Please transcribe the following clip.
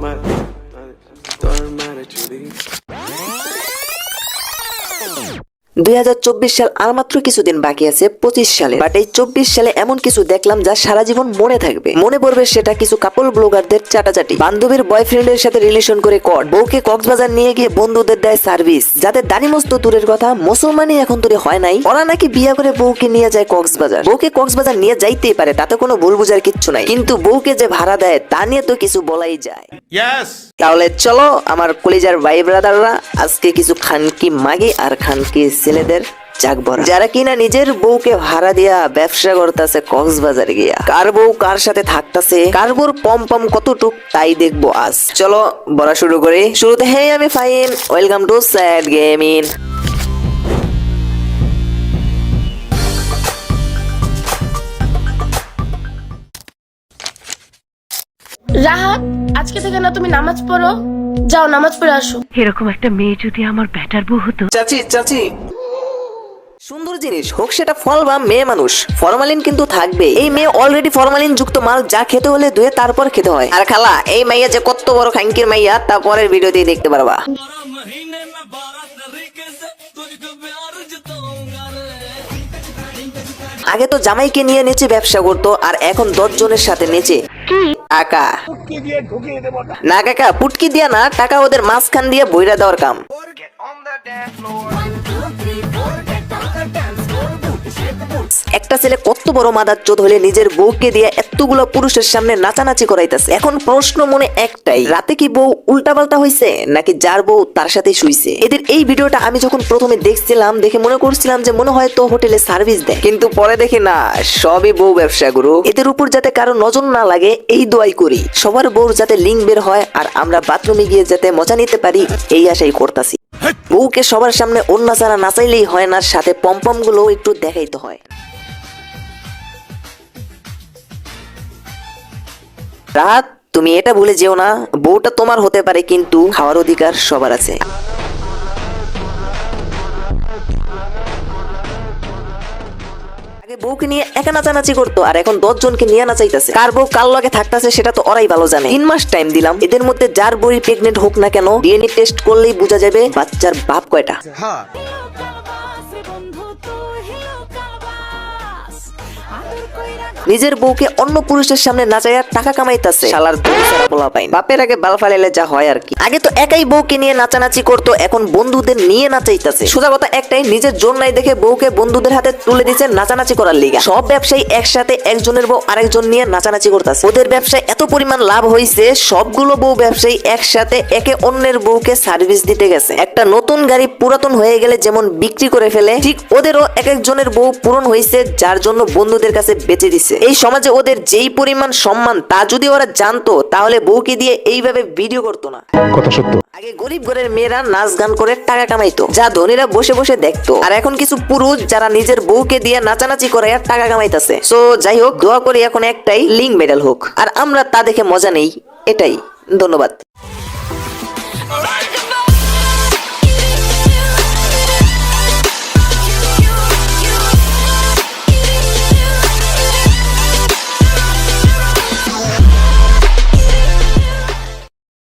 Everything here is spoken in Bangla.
mad, mad, mad at you, দুই হাজার চব্বিশ সাল আর মাত্র কিছুদিন বাকি আছে পঁচিশ সালে। বাট এই চব্বিশ সালে এমন কিছু দেখলাম যা সারা জীবন মনে থাকবে। মনে পড়বে সেটা কিছু কাপল ব্লগারদের চাটাচাটি। বান্ধবীর বয়ফ্রেন্ডের সাথে রিলেশন করে কট বউকে কক্সবাজার নিয়ে গিয়ে বন্ধুদের দেয় সার্ভিস যাদের দাড়ি মস্ত দূরের কথা মুসলমানই এখন তোরে হয় নাই ওরা নাকি বিয়ে করে বউকে নিয়ে যায় কক্সবাজার। বউকে কক্সবাজার নিয়ে যাইতেই পারে তাতে কোনো ভুল বুঝার কিচ্ছু নাই। কিন্তু বউকে যে ভাড়া দেয় তা নিয়ে তো কিছু বলাই যায়। তাহলে চলো আমার কলিজার ভাই ব্রাদাররা আজকে কিছু খানকি মাগি আর খানকি ছেলেদের চাক ভরা যারা কিনা নিজের বউকে ভাড়া দিয়া ব্যবসা করতেছে কক্সবাজার গিয়া। কার বউ কার সাথে থাকতেছে কার বউর পম পম কতটুক তাই দেখব আজ। চলো বলা শুরু করি। শুরুতে হে আমি fine. Welcome to sad gaming Rahat আজকে থেকে না তুমি নামাজ পড়ো? যাও নামাজ পড়ে আসো। এরকম একটা মেয়ে যদি আমার ব্যাটার বউ হতো। চাচি চাচি সুন্দর জিনিস হোক সেটা ফল বা মেয়ে মানুষ। ফরমালিন কিন্তু থাকবে। এই মেয়ে অলরেডি ফরমালিন যুক্ত মাল যা খেতে হলে ধুয়ে তারপর খেতে হয়। আর খালা এই মাইয়া যে কত বড় খাঙ্কির মাইয়া তা পরের ভিডিওতেই দেখতে পারবা। আগে তো জামাইকে নিয়ে নেচে ব্যবসা করতো আর এখন দশ জনের সাথে নেচে। আকা না। কাকা পুটকি দিয়া না টাকা ওদের মাঝখান দিয়ে বইরা দেওয়ার কাম। একটা ছেলে কত বড় মাদার চোদ হলে নিজের বউকে দিয়ে এতগুলো পুরুষের সামনে নাচানাচি করাইতেছে। এখন প্রশ্ন মনে একটাই, রাতে কি বউ উল্টাপাল্টা হয়েছে নাকি যার বউ তার সাথে শুইছে? এদের এই ভিডিওটা আমি যখন প্রথমে দেখছিলাম, দেখে মনে করছিলাম যে মনে হয় তো হোটেলে সার্ভিস দেয়। কিন্তু পরে দেখি না, সবই বউ ব্যবসা গুরু। এদের উপর যাতে কারও নজর না লাগে, এই দোয়াই করি, সবার বউর যাতে লিঙ্ক বের হয় আর আমরা বাথরুমে গিয়ে যাতে মজা নিতে পারি, এই আশাই করতাছি। বউকে সবার সামনে অন্য ছাড়া নাচাইলেই হয় না, সাথে পম্পমগুলো একটু দেখাইতে হয়। রাত, তুমি এটা ভুলে যেও না, বউটা তোমার হতে পারে কিন্তু খাওয়ার অধিকার সবার আছে। আগে বউকে নিয়ে একা নাচানাচি করতো, আর এখন দশ জনকে নিয়ে নাচাইতেছে। কার বউ কার লগে থাকতেছে সেটা তো ওরাই ভালো জানে। তিন মাস টাইম দিলাম, এদের মধ্যে যার বই প্রেগনেন্ট হোক না কেন ডিএনএ টেস্ট করলেই বোঝা যাবে বাচ্চার বাপ কয়টা। নিজের বউকে অন্য পুরুষের সামনে নাচাইয়া টাকা কামাইতাছে। শালার দুসারা বলা পাই বাপের আগে বাল ফালাইলে যা হয় আর কি। আগে তো একাই বউকে নিয়ে নাচানাচি করতো এখন বন্ধুদের নিয়ে নাচাইতাছে। সোজা কথা একটাই নিজের জোর নাই দেখে বউকে বন্ধুদের হাতে তুলে দিচ্ছে নাচানাচি করার লিগা। সব ব্যবসায়ী একসাথে একজনের বউ আরেকজন নিয়ে নাচানাচি করতেছে। ওদের ব্যবসায় এত পরিমাণ লাভ হয়েছে সবগুলো বউ ব্যবসায়ী একসাথে একে অন্যের বউকে সার্ভিস দিতে গেছে। একটা নতুন গাড়ি পুরাতন হয়ে গেলে যেমন বিক্রি করে ফেলে ঠিক ওদেরও এক একজনের বউ পূরণ হয়েছে যার জন্য বন্ধুদের কাছে বেঁচে দিছে। এই সমাজে ওদের যেই পরিমাণ সম্মান তা যদি ওরা জানতো তাহলে বউকে দিয়ে এইভাবে ভিডিও করতো না। কথা সত্য। আগে গরিব ঘরের মেয়েরা নাচ গান করে টাকা কামাইতো যা ধনীরা বসে বসে দেখতো। আর এখন কিছু পুরুষ যারা নিজের বউকে দিয়ে নাচানাচি করে আর টাকা কামাইতেছে। সো যাই হোক দোয়া করি এখন একটাই লিঙ্ক মেডেল হোক। আর আমরা তা দেখে মজা নেই এটাই। ধন্যবাদ।